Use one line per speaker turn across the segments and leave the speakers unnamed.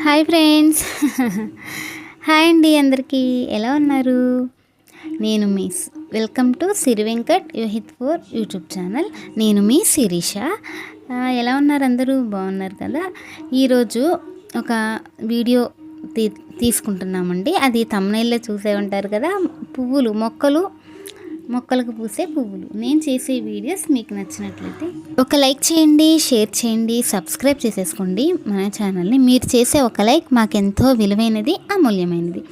Hi friends. Hi అండి అందరికీ. ఎలా ఉన్నారు? నేను మీ welcome to Siri Venkat Yohith four YouTube channel. నేను మీ శిరీష. ఎలా ఉన్నారు అందరూ? బాగున్నారు కదా? ఈరోజు ఒక వీడియో తీ తీసుకుంటున్నామండి. అది తమ్నైల్లో చూసే ఉంటారు కదా పువ్వులు మొక్కలు. మొక్కలకు పూసే పువ్వులు. నేను చేసే వీడియోస్ మీకు నచ్చినట్లయితే ఒక లైక్ చేయండి షేర్ చేయండి సబ్స్క్రైబ్ చేసేసుకోండి. మన ఛానల్ని మీరు చేసే ఒక లైక్ మాకెంతో విలువైనది అమూల్యమైనది.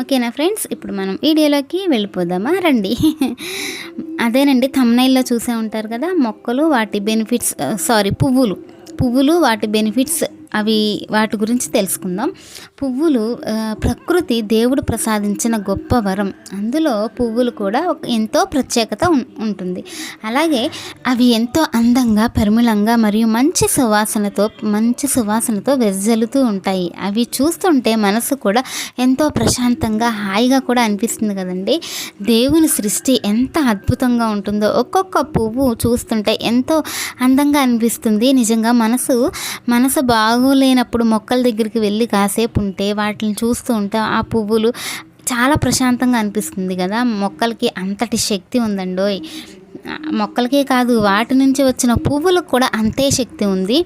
ఓకేనా ఫ్రెండ్స్? ఇప్పుడు మనం వీడియోలోకి వెళ్ళిపోదామా? రండి. అదేనండి తమ్నైల్లో చూసే ఉంటారు కదా మొక్కలు వాటి బెనిఫిట్స్ సారీ పువ్వులు. పువ్వులు వాటి బెనిఫిట్స్ అవి వాటి గురించి తెలుసుకుందాం. పువ్వులు ప్రకృతి దేవుడు ప్రసాదించిన గొప్ప వరం. అందులో పువ్వులు కూడా ఎంతో ప్రత్యేకత ఉం- ఉంటుంది. అలాగే అవి ఎంతో అందంగా పరిమళంగా మరియు మంచి సువాసనతో మంచి సువాసనతో వెజ్జలుతూ ఉంటాయి. అవి చూస్తుంటే మనసు కూడా ఎంతో ప్రశాంతంగా హాయిగా కూడా అనిపిస్తుంది కదండి. దేవుని సృష్టి ఎంత అద్భుతంగా ఉంటుందో ఒక్కొక్క పువ్వు చూస్తుంటే ఎంతో అందంగా అనిపిస్తుంది. నిజంగా మనసు మనసు బాగు బాగోలేనప్పుడు మొక్కల దగ్గరికి వెళ్ళి కాసేపు ఉంటే వాటిని చూస్తూ ఉంటే ఆ పువ్వులు చాలా ప్రశాంతంగా అనిపిస్తుంది కదా. మొక్కలకి అంతటి శక్తి ఉందండోయ్. మొక్కలకే కాదు వాటి నుంచి వచ్చిన పువ్వులకు కూడా అంతే శక్తి ఉంది.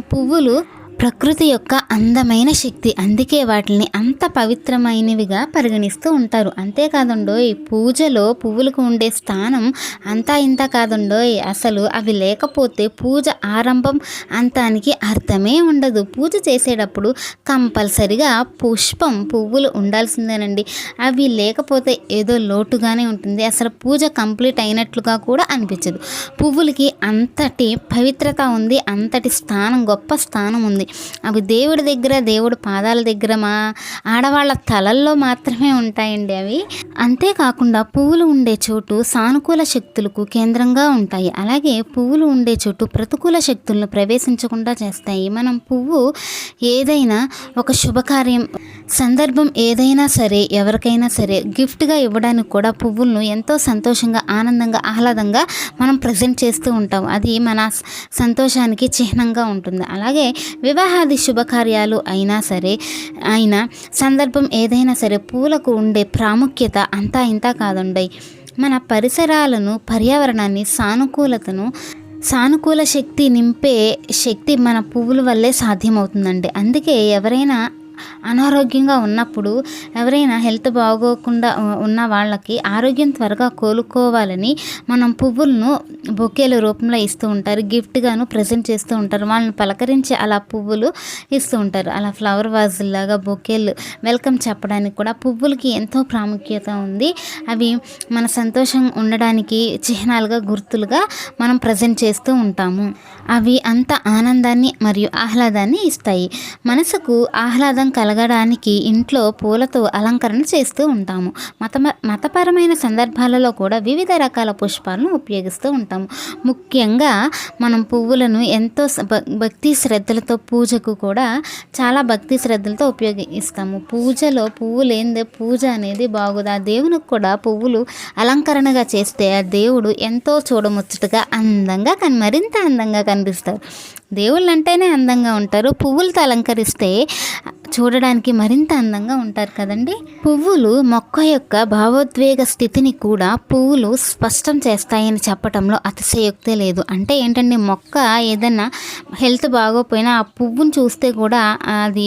పువ్వులు ప్రకృతి యొక్క అందమైన శక్తి. అందుకే వాటిని అంత పవిత్రమైనవిగా పరిగణిస్తూ ఉంటారు. అంతేకాదండోయ్ పూజలో పువ్వులకు ఉండే స్థానం అంతా ఇంత కాదుండో అసలు అవి లేకపోతే పూజ ఆరంభం అంతానికి అర్థమే ఉండదు. పూజ చేసేటప్పుడు కంపల్సరిగా పుష్పం పువ్వులు ఉండాల్సిందేనండి. అవి లేకపోతే ఏదో లోటుగానే ఉంటుంది. అసలు పూజ కంప్లీట్ అయినట్లుగా కూడా అనిపించదు. పువ్వులకి అంతటి పవిత్రత ఉంది అంతటి స్థానం గొప్ప స్థానం ఉంది. అవి దేవుడి దగ్గర దేవుడి పాదాల దగ్గర మా ఆడవాళ్ళ తలల్లో మాత్రమే ఉంటాయండి అవి. అంతేకాకుండా పువ్వులు ఉండే చోటు సానుకూల శక్తులకు కేంద్రంగా ఉంటాయి. అలాగే పువ్వులు ఉండే చోటు ప్రతికూల శక్తులను ప్రవేశించకుండా చేస్తాయి. మనం పువ్వు ఏదైనా ఒక శుభకార్యం సందర్భం ఏదైనా సరే ఎవరికైనా సరే గిఫ్ట్గా ఇవ్వడానికి కూడా పువ్వులను ఎంతో సంతోషంగా ఆనందంగా ఆహ్లాదంగా మనం ప్రజెంట్ చేస్తూ ఉంటాం. అది మన సంతోషానికి చిహ్నంగా ఉంటుంది. అలాగే వివాహాది శుభకార్యాలు అయినా సరే అయినా సందర్భం ఏదైనా సరే పూలకు ఉండే ప్రాముఖ్యత అంతా ఇంతా కాదుండయి మన పరిసరాలను పర్యావరణాన్ని సానుకూలతను సానుకూల శక్తి నింపే శక్తి మన పువ్వుల వల్లే సాధ్యమవుతుందండి. అందుకే ఎవరైనా అనారోగ్యంగా ఉన్నప్పుడు ఎవరైనా హెల్త్ బాగోకుండా ఉన్న వాళ్ళకి ఆరోగ్యం త్వరగా కోలుకోవాలని మనం పువ్వులను బొకేల రూపంలో ఇస్తూ ఉంటారు. గిఫ్ట్గాను ప్రజెంట్ చేస్తూ ఉంటారు. వాళ్ళని పలకరించి అలా పువ్వులు ఇస్తూ ఉంటారు. అలా ఫ్లవర్ వాజుల్లాగా బొకేలు వెల్కమ్ చెప్పడానికి కూడా పువ్వులకి ఎంతో ప్రాముఖ్యత ఉంది. అవి మన సంతోషం ఉండడానికి చిహ్నాలుగా గుర్తులుగా మనం ప్రజెంట్ చేస్తూ ఉంటాము. అవి అంత ఆనందాన్ని మరియు ఆహ్లాదాన్ని ఇస్తాయి. మనసుకు ఆహ్లాదం కలగడానికి ఇంట్లో పూలతో అలంకరణ చేస్తూ ఉంటాము. మత మతపరమైన సందర్భాలలో కూడా వివిధ రకాల పుష్పాలను ఉపయోగిస్తూ ఉంటాము. ముఖ్యంగా మనం పువ్వులను ఎంతో భక్తి శ్రద్ధలతో పూజకు కూడా చాలా భక్తి శ్రద్ధలతో ఉపయోగిస్తాము. పూజలో పువ్వు లేనిదే పూజ అనేది బాగుదా. దేవునికి కూడా పువ్వులు అలంకరణగా చేస్తే ఆ దేవుడు ఎంతో చూడముచ్చటగా అందంగా కన్ మరింత అందంగా కనిపిస్తారు. దేవుళ్ళు అంటేనే అందంగా ఉంటారు. పువ్వులతో అలంకరిస్తే చూడడానికి మరింత అందంగా ఉంటారు కదండి? పువ్వులు మొక్క యొక్క భావోద్వేగ స్థితిని కూడా పువ్వులు స్పష్టం చేస్తాయని చెప్పటంలో అతిశయోక్తే లేదు. అంటే ఏంటంటే మొక్క ఏదైనా హెల్త్ బాగోపోయినా ఆ పువ్వును చూస్తే కూడా అది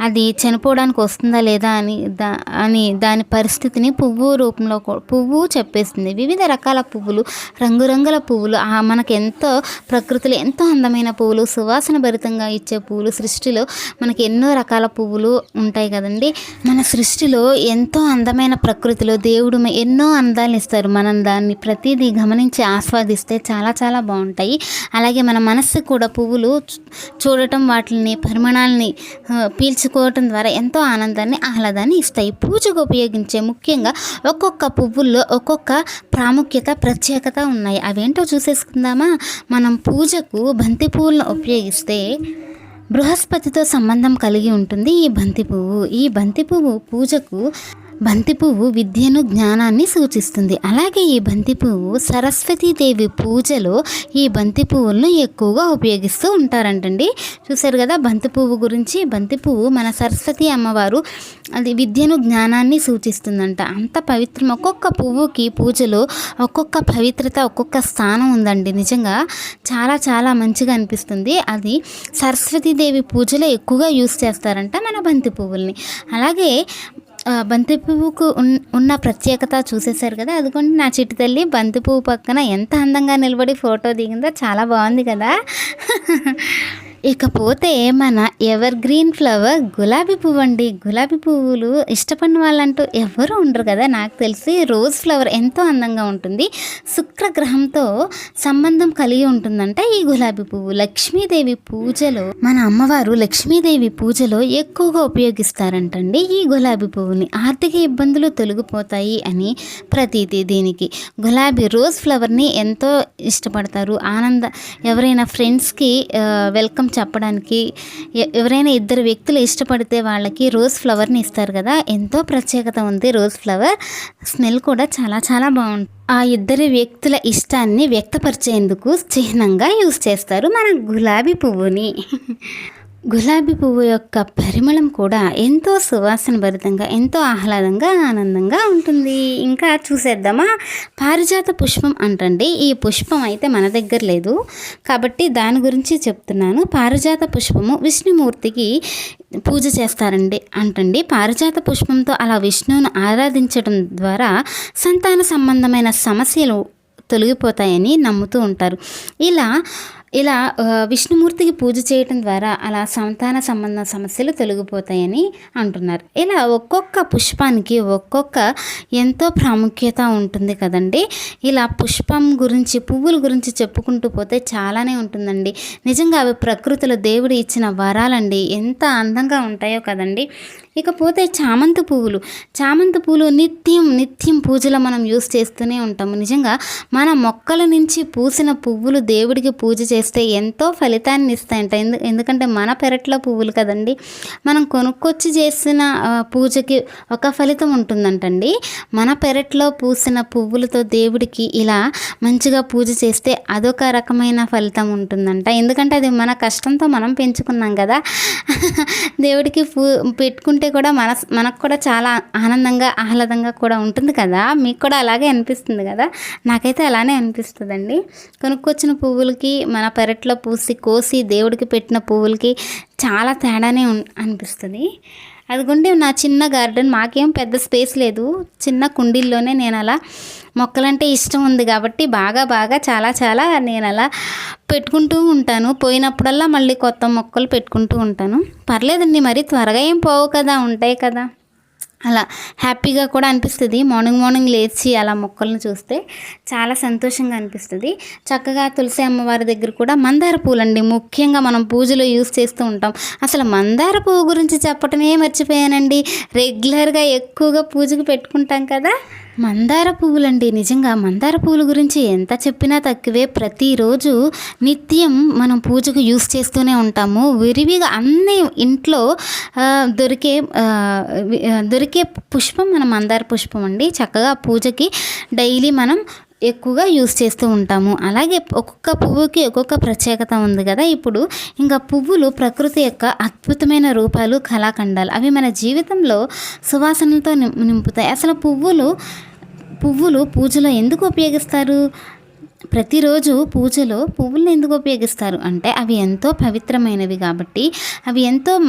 అది చనిపోవడానికి వస్తుందా లేదా అని దా అని దాని పరిస్థితిని పువ్వు రూపంలో పువ్వు చెప్పేస్తుంది. వివిధ రకాల పువ్వులు రంగురంగుల పువ్వులు ఆ మనకు ఎంతో ప్రకృతిలో ఎంతో అందమైన పువ్వులు సువాసన భరితంగా ఇచ్చే పువ్వులు సృష్టిలో మనకి ఎన్నో రకాల పువ్వులు ఉంటాయి కదండి. మన సృష్టిలో ఎంతో అందమైన ప్రకృతిలో దేవుడు ఎన్నో అందాలు ఇస్తారు. మనం దాన్ని ప్రతిదీ గమనించి ఆస్వాదిస్తే చాలా చాలా బాగుంటాయి. అలాగే మన మనస్సు కూడా పువ్వులు చూడటం వాటిని పరిమాణాలని పీల్చుకోవటం ద్వారా ఎంతో ఆనందాన్ని ఆహ్లాదాన్ని ఇస్తాయి. పూజకు ఉపయోగించే ముఖ్యంగా ఒక్కొక్క పువ్వుల్లో ఒక్కొక్క ప్రాముఖ్యత ప్రత్యేకత ఉన్నాయి. అవేంటో చూసేసుకుందామా? మనం పూజకు బంతి పువ్వులను ఉపయోగిస్తే బృహస్పతితో సంబంధం కలిగి ఉంటుంది ఈ బంతి పువ్వు. ఈ బంతి పువ్వు పూజకు బంతి పువ్వు విద్యను జ్ఞానాన్ని సూచిస్తుంది. అలాగే ఈ బంతి పువ్వు సరస్వతీదేవి పూజలో ఈ బంతి పువ్వులను ఎక్కువగా ఉపయోగిస్తూ ఉంటారంటండి. చూశారు కదా బంతి పువ్వు గురించి. బంతి పువ్వు మన సరస్వతి అమ్మవారు అది విద్యను జ్ఞానాన్ని సూచిస్తుందంట. అంత పవిత్రం. ఒక్కొక్క పువ్వుకి పూజలో ఒక్కొక్క పవిత్రత ఒక్కొక్క స్థానం ఉందండి నిజంగా. చాలా చాలా మంచిగా అనిపిస్తుంది. అది సరస్వతీదేవి పూజలో ఎక్కువగా యూస్ చేస్తారంట మన బంతి పువ్వుల్ని అలాగే బంతి పువ్వుకు ఉన్- ఉన్న ప్రత్యేకత చూసేశారు కదా అదిగోండి నా చిట్టి తల్లి బంతి పువ్వు పక్కన ఎంత అందంగా నిలబడి ఫోటో దిగిందో చాలా బాగుంది కదా. ఇకపోతే మన ఎవర్ గ్రీన్ ఫ్లవర్ గులాబీ పువ్వు అండి గులాబీ పువ్వులు ఇష్టపడిన వాళ్ళంటూ ఎవరు ఉండరు కదా. నాకు తెలిసి రోజ్ ఫ్లవర్ ఎంతో అందంగా ఉంటుంది. శుక్రగ్రహంతో సంబంధం కలిగి ఉంటుందంట ఈ గులాబీ పువ్వు. లక్ష్మీదేవి పూజలో మన అమ్మవారు లక్ష్మీదేవి పూజలో ఎక్కువగా ఉపయోగిస్తారంటండి ఈ గులాబీ పువ్వుని. ఆర్థిక ఇబ్బందులు తొలగిపోతాయి అని ప్రతీతి దీనికి. గులాబీ రోజ్ ఫ్లవర్ని ఎంతో ఇష్టపడతారు. ఆనంద ఎవరైనా ఫ్రెండ్స్కి వెల్కమ్ చెప్పడానికి ఎవరైనా ఇద్దరు వ్యక్తులు ఇష్టపడితే వాళ్ళకి రోజ్ ఫ్లవర్ని ఇస్తారు కదా ఎంతో ప్రత్యేకత ఉంది రోజ్ ఫ్లవర్. స్మెల్ కూడా చాలా చాలా బాగుంటుంది ఆ ఇద్దరు వ్యక్తుల ఇష్టాన్ని వ్యక్తపరిచేందుకు చిహ్నంగా యూస్ చేస్తారు మన గులాబీ పువ్వుని. గులాబీ పువ్వు యొక్క పరిమళం కూడా ఎంతో సువాసన భరితంగా ఎంతో ఆహ్లాదంగా ఆనందంగా ఉంటుంది. ఇంకా చూసేద్దామా? పారిజాత పుష్పం అంటండి. ఈ పుష్పం అయితే మన దగ్గర లేదు. కాబట్టి దాని గురించి చెప్తున్నాను. పారిజాత పుష్పము విష్ణుమూర్తికి పూజ చేస్తారండి అంటండి. పారిజాత పుష్పంతో అలా విష్ణువును ఆరాధించడం ద్వారా సంతాన సంబంధమైన సమస్యలు తొలగిపోతాయని నమ్ముతూ ఉంటారు. ఇలా ఇలా విష్ణుమూర్తికి పూజ చేయటం ద్వారా అలా సంతాన సంబంధ సమస్యలు తొలగిపోతాయని అంటున్నారు. ఇలా ఒక్కొక్క పుష్పానికి ఒక్కొక్క ఎంతో ప్రాముఖ్యత ఉంటుంది కదండి. ఇలా పుష్పం గురించి పువ్వుల గురించి చెప్పుకుంటూ పోతే చాలానే ఉంటుందండి. నిజంగా అవి ప్రకృతిలో దేవుడు ఇచ్చిన వరాలండి. ఎంత అందంగా ఉంటాయో కదండి. ఇకపోతే చామంతి పువ్వులు. చామంతి పువ్వులు నిత్యం నిత్యం పూజలో మనం యూస్ చేస్తూనే ఉంటాము. నిజంగా మన మొక్కల నుంచి పూసిన పువ్వులు దేవుడికి పూజ చేస్తే ఎంతో ఫలితాన్ని ఇస్తాయంట. ఎందు ఎందుకంటే మన పెరట్లో పువ్వులు కదండి. మనం కొనుక్కొచ్చి చేసిన పూజకి ఒక ఫలితం ఉంటుందంటండి. మన పెరట్లో పూసిన పువ్వులతో దేవుడికి ఇలా మంచిగా పూజ చేస్తే అదొక రకమైన ఫలితం ఉంటుందంట. ఎందుకంటే అది మన కష్టంతో మనం పెంచుకున్నాం కదా. దేవుడికి పూ పెట్టుకుంటే కూడా మన మనకు కూడా చాలా ఆనందంగా ఆహ్లాదంగా కూడా ఉంటుంది కదా? మీకు కూడా అలాగే అనిపిస్తుంది కదా? నాకైతే అలానే అనిపిస్తుందండి. కొనుక్కొచ్చిన పువ్వులకి మన పెరట్లో పూసి కోసి దేవుడికి పెట్టిన పువ్వులకి చాలా తేడానే అనిపిస్తుంది. అదిగుండి నా చిన్న గార్డెన్ మాకేం పెద్ద స్పేస్ లేదు. చిన్న కుండీల్లోనే నేను అలా మొక్కలంటే ఇష్టం ఉంది కాబట్టి బాగా బాగా చాలా చాలా నేను అలా పెట్టుకుంటూ ఉంటాను. పోయినప్పుడల్లా మళ్ళీ కొత్త మొక్కలు పెట్టుకుంటూ ఉంటాను. పర్లేదండి మరి త్వరగా ఏం పోవు కదా ఉంటాయి కదా. అలా హ్యాపీగా కూడా అనిపిస్తుంది. మార్నింగ్ మార్నింగ్ లేచి అలా మొక్కలను చూస్తే చాలా సంతోషంగా అనిపిస్తుంది. చక్కగా తులసి అమ్మవారి దగ్గర కూడా మందార పూలండి. ముఖ్యంగా మనం పూజలో యూస్ చేస్తూ ఉంటాం. అసలు మందార పువ్వు గురించి చెప్పటమే మర్చిపోయానండి. రెగ్యులర్గా ఎక్కువగా పూజకు పెట్టుకుంటాం కదా. మందార పువ్వులండి. నిజంగా మందార పువ్వుల గురించి ఎంత చెప్పినా తక్కువే. ప్రతిరోజు నిత్యం మనం పూజకు యూస్ చేస్తూనే ఉంటాము. విరివిగా అన్ని ఇంట్లో దొరికే దొరికే పుష్పం మన మందార పుష్పం అండి. చక్కగా పూజకి డైలీ మనం ఎక్కువగా యూస్ చేస్తూ ఉంటాము. అలాగే ఒక్కొక్క పువ్వుకి ఒక్కొక్క ప్రత్యేకత ఉంది కదా. ఇప్పుడు ఇంకా పువ్వులు ప్రకృతి యొక్క అద్భుతమైన రూపాలు కళాఖండాలు. అవి మన జీవితంలో సువాసనలతో నిం- నింపుతాయి. అసలు పువ్వులు పువ్వులు పూజలో ఎందుకు ఉపయోగిస్తారు? ప్రతిరోజు పూజలో పువ్వులను ఎందుకు ఉపయోగిస్తారు? అంటే అవి ఎంతో పవిత్రమైనవి కాబట్టి అవి ఎంతో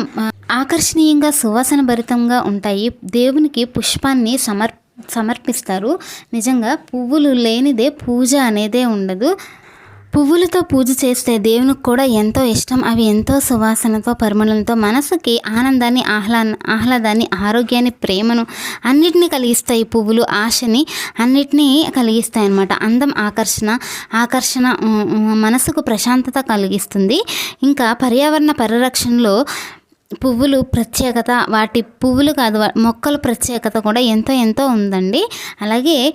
ఆకర్షణీయంగా సువాసన భరితంగా ఉంటాయి. దేవునికి పుష్పాన్ని సమర్ సమర్పిస్తారు. నిజంగా పువ్వులు లేనిదే పూజ అనేదే ఉండదు. పువ్వులతో పూజ చేస్తే దేవునికి కూడా ఎంతో ఇష్టం. అవి ఎంతో సువాసనతో పరిమళంతో మనసుకి ఆనందాన్ని ఆహ్లా ఆహ్లాదాన్ని ఆరోగ్యాన్ని ప్రేమను అన్నిటినీ కలిగిస్తాయి పువ్వులు. ఆశని అన్నిటినీ కలిగిస్తాయి అన్నమాట. అందం ఆకర్షణ ఆకర్షణ మనసుకు ప్రశాంతత కలిగిస్తుంది. ఇంకా పర్యావరణ పరిరక్షణలో పువ్వులు ప్రత్యేకత వాటి పువ్వులు కాదు వా- మొక్కల ప్రత్యేకత కూడా ఎంతో ఎంతో ఉందండి. అలాగే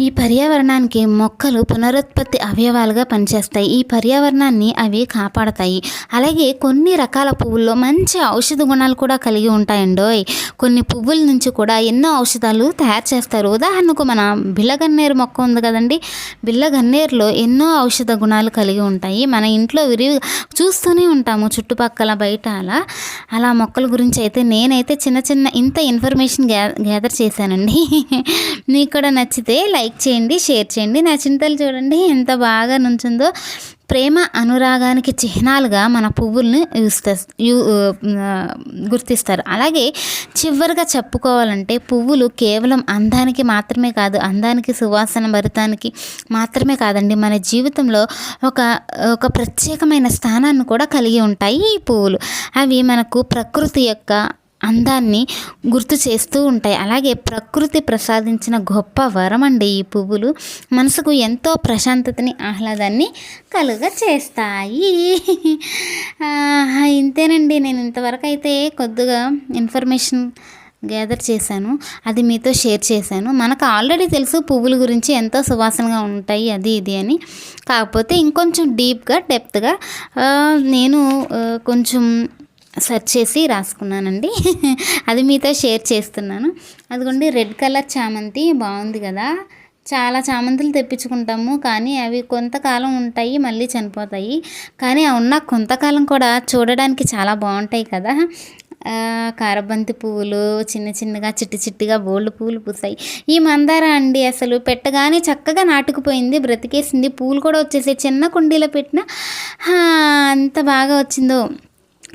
ఈ పర్యావరణానికి మొక్కలు పునరుత్పత్తి అవయవాలుగా పనిచేస్తాయి. ఈ పర్యావరణాన్ని అవి కాపాడతాయి. అలాగే కొన్ని రకాల పువ్వుల్లో మంచి ఔషధ గుణాలు కూడా కలిగి ఉంటాయండోయ్ కొన్ని పువ్వుల నుంచి కూడా ఎన్నో ఔషధాలు తయారు చేస్తారు. ఉదాహరణకు మన బిల్లగన్నేరు మొక్క ఉంది కదండి. బిల్లగన్నేరులో ఎన్నో ఔషధ గుణాలు కలిగి ఉంటాయి. మన ఇంట్లో విరివి చూస్తూనే ఉంటాము చుట్టుపక్కల బయట అలా. అలా మొక్కల గురించి అయితే నేనైతే చిన్న చిన్న ఇంత ఇన్ఫర్మేషన్ గ్యా గ్యాదర్ చేశానండి. మీకు కూడా నచ్చితే లైక్ చేయండి షేర్ చేయండి. నా చింతలు చూడండి ఎంత బాగా నుంచుందో. ప్రేమ అనురాగానికి చిహ్నాలుగా మన పువ్వుల్ని యూస్తా యూ గుర్తిస్తారు. అలాగే చివరిగా చెప్పుకోవాలంటే పువ్వులు కేవలం అందానికి మాత్రమే కాదు అందానికి సువాసన భరితానికి మాత్రమే కాదండి. మన జీవితంలో ఒక ఒక ప్రత్యేకమైన స్థానాన్ని కూడా కలిగి ఉంటాయి ఈ పువ్వులు. అవి మనకు ప్రకృతి యొక్క అందాన్ని గుర్తు చేస్తూ ఉంటాయి. అలాగే ప్రకృతి ప్రసాదించిన గొప్ప వరం అండి ఈ పువ్వులు. మనసుకు ఎంతో ప్రశాంతతని ఆహ్లాదాన్ని కలుగ చేస్తాయి. ఇంతేనండి. నేను ఇంతవరకు అయితే కొద్దిగా ఇన్ఫర్మేషన్ గ్యాదర్ చేశాను. అది మీతో షేర్ చేశాను. మనకు ఆల్రెడీ తెలుసు పువ్వుల గురించి ఎంతో సువాసనగా ఉంటాయి అది ఇది అని. కాకపోతే ఇంకొంచెం డీప్గా డెప్త్గా నేను కొంచెం సెర్చ్ చేసి రాసుకున్నానండి. అది మీతో షేర్ చేస్తున్నాను. అదిగోండి రెడ్ కలర్ చామంతి బాగుంది కదా. చాలా చామంతులు తెప్పించుకుంటాము కానీ అవి కొంతకాలం ఉంటాయి మళ్ళీ చనిపోతాయి. కానీ ఆ ఉన్న కొంతకాలం కూడా చూడడానికి చాలా బాగుంటాయి కదా. కారబంతి పువ్వులు చిన్న చిన్నగా చిట్టి చిట్టిగా బోల్డ్ పువ్వులు పూసాయి ఈ మందార అండి అసలు పెట్టగానే చక్కగా నాటుకుపోయింది బ్రతికేసింది. పూలు కూడా వచ్చేసాయి. చిన్న కుండీలో పెట్టిన అంత బాగా వచ్చిందో.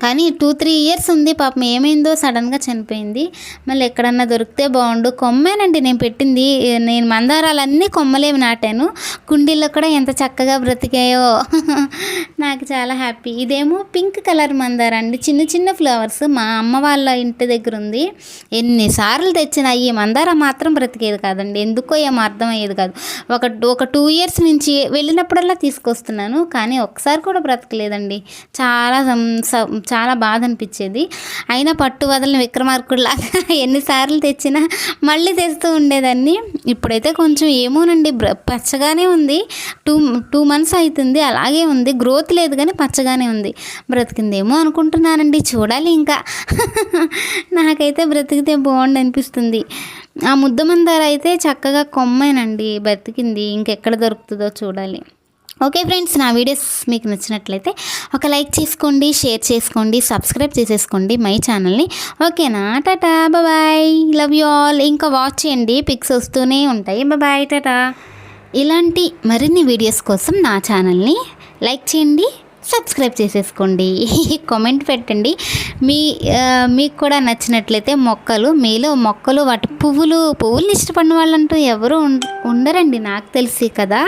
కానీ టూ త్రీ ఇయర్స్ ఉంది పాపం ఏమైందో సడన్గా చనిపోయింది. మళ్ళీ ఎక్కడన్నా దొరికితే బాగుండు. కొమ్మేనండి నేను పెట్టింది. నేను మందారాలన్నీ కొమ్మలేవి నాటాను. కుండీల్లో కూడా ఎంత చక్కగా బ్రతికాయో. నాకు చాలా హ్యాపీ. ఇదేమో పింక్ కలర్ మందార అండి. చిన్న చిన్న ఫ్లవర్స్. మా అమ్మ వాళ్ళ ఇంటి దగ్గర ఉంది. ఎన్నిసార్లు తెచ్చిన ఈ మందార మాత్రం బ్రతికేది కాదండి. ఎందుకో ఏం అర్థమయ్యేది కాదు. ఒక ఒక టూ ఇయర్స్ నుంచి వెళ్ళినప్పుడల్లా తీసుకొస్తున్నాను. కానీ ఒకసారి కూడా బ్రతకలేదండి. చాలా సం- స- చాలా బాధ అనిపించేది అయినా పట్టు వదలని విక్రమార్కుడిలాగా ఎన్నిసార్లు తెచ్చినా మళ్ళీ తెస్తూ ఉండేదాన్ని. ఇప్పుడైతే కొంచెం ఏమోనండి బ్ర- పచ్చగానే ఉంది. టూ టూ మంత్స్ అవుతుంది అలాగే ఉంది. గ్రోత్ లేదు కానీ పచ్చగానే ఉంది. బ్రతికిందేమో అనుకుంటున్నానండి చూడాలి ఇంకా. నాకైతే బ్రతికితే బాగుండు అనిపిస్తుంది ఆ ముద్దమందార అయితే చక్కగా కొమ్మేనండి బ్రతికింది. ఇంకెక్కడ దొరుకుతుందో చూడాలి. ఓకే ఫ్రెండ్స్ నా వీడియోస్ మీకు నచ్చినట్లయితే ఒక లైక్ చేసుకోండి షేర్ చేసుకోండి సబ్స్క్రైబ్ చేసేసుకోండి మై ఛానల్ని. ఓకేనా? Tata bye. Love you all ఇంకా వాచ్ చేయండి. పిక్స్ వస్తూనే ఉంటాయి. Bye tata. ఇలాంటి మరిన్ని వీడియోస్ కోసం నా ఛానల్ని లైక్ చేయండి సబ్స్క్రైబ్ చేసేసుకోండి. కామెంట్ పెట్టండి. మీ మీకు కూడా నచ్చినట్లయితే మొక్కలు మీలో మొక్కలు వాటి పువ్వులు పువ్వులు ఇష్టపడిన వాళ్ళంటూ ఎవరు ఉండరండి నాకు తెలిసి కదా.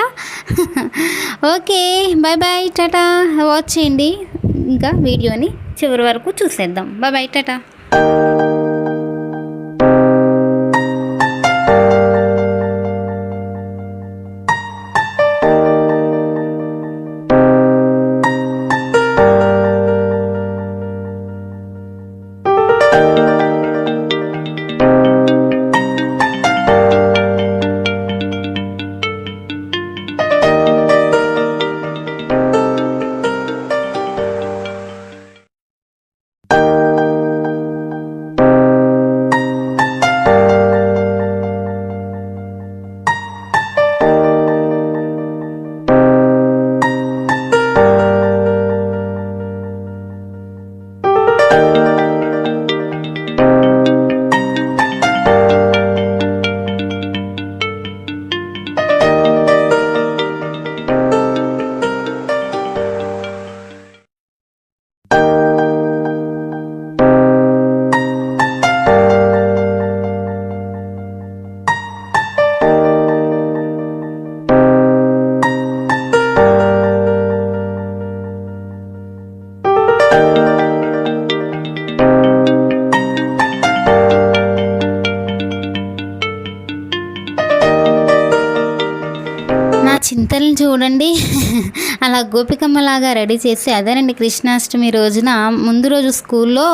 Okay bye bye tata. Watch చేయండి. ఇంకా వీడియోని చివరి వరకు చూసేద్దాం. Bye bye tata. గోపికమ్మలాగా రెడీ చేసి అదేనండి కృష్ణాష్టమి రోజున ముందు రోజు స్కూల్లో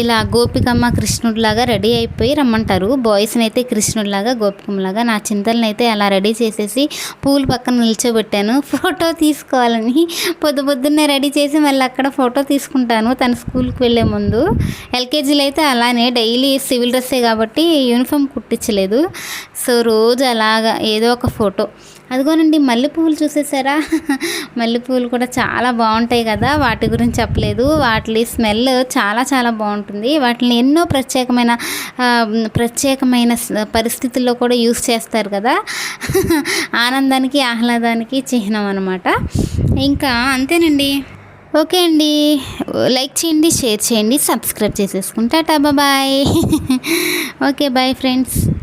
ఇలా గోపికమ్మ కృష్ణుడిలాగా రెడీ అయిపోయి రమ్మంటారు. బాయ్స్ని అయితే కృష్ణుడిలాగా గోపికమ్మలాగా నా చింతలను అయితే అలా రెడీ చేసేసి పూలు పక్కన నిల్చోబెట్టాను. ఫోటో తీసుకోవాలని పొద్దు పొద్దున్నే రెడీ చేసి మళ్ళీ అక్కడ ఫోటో తీసుకుంటాను తన స్కూల్కి వెళ్ళే ముందు. ఎల్కేజీలో అయితే అలానే డైలీ సివిల్ డ్రెస్సే కాబట్టి యూనిఫామ్ కుట్టించలేదు. సో రోజు అలాగా ఏదో ఒక ఫోటో. అదిగోనండి మల్లెపూలు చూసేసారా? మల్లెపూలు కూడా చాలా బాగుంటాయి కదా వాటి గురించి చెప్పలేదు. వాటి స్మెల్ చాలా చాలా బాగుంటుంది. వాటిని ఎన్నో ప్రత్యేకమైన ప్రత్యేకమైన పరిస్థితుల్లో కూడా యూస్ చేస్తారు కదా. ఆనందానికి ఆహ్లాదానికి చిహ్నం అనమాట ఇంకా అంతేనండి. ఓకే అండి. లైక్ చేయండి షేర్ చేయండి సబ్స్క్రైబ్ చేసేసుకుంటా. టాబా బాయ్. Okay bye friends.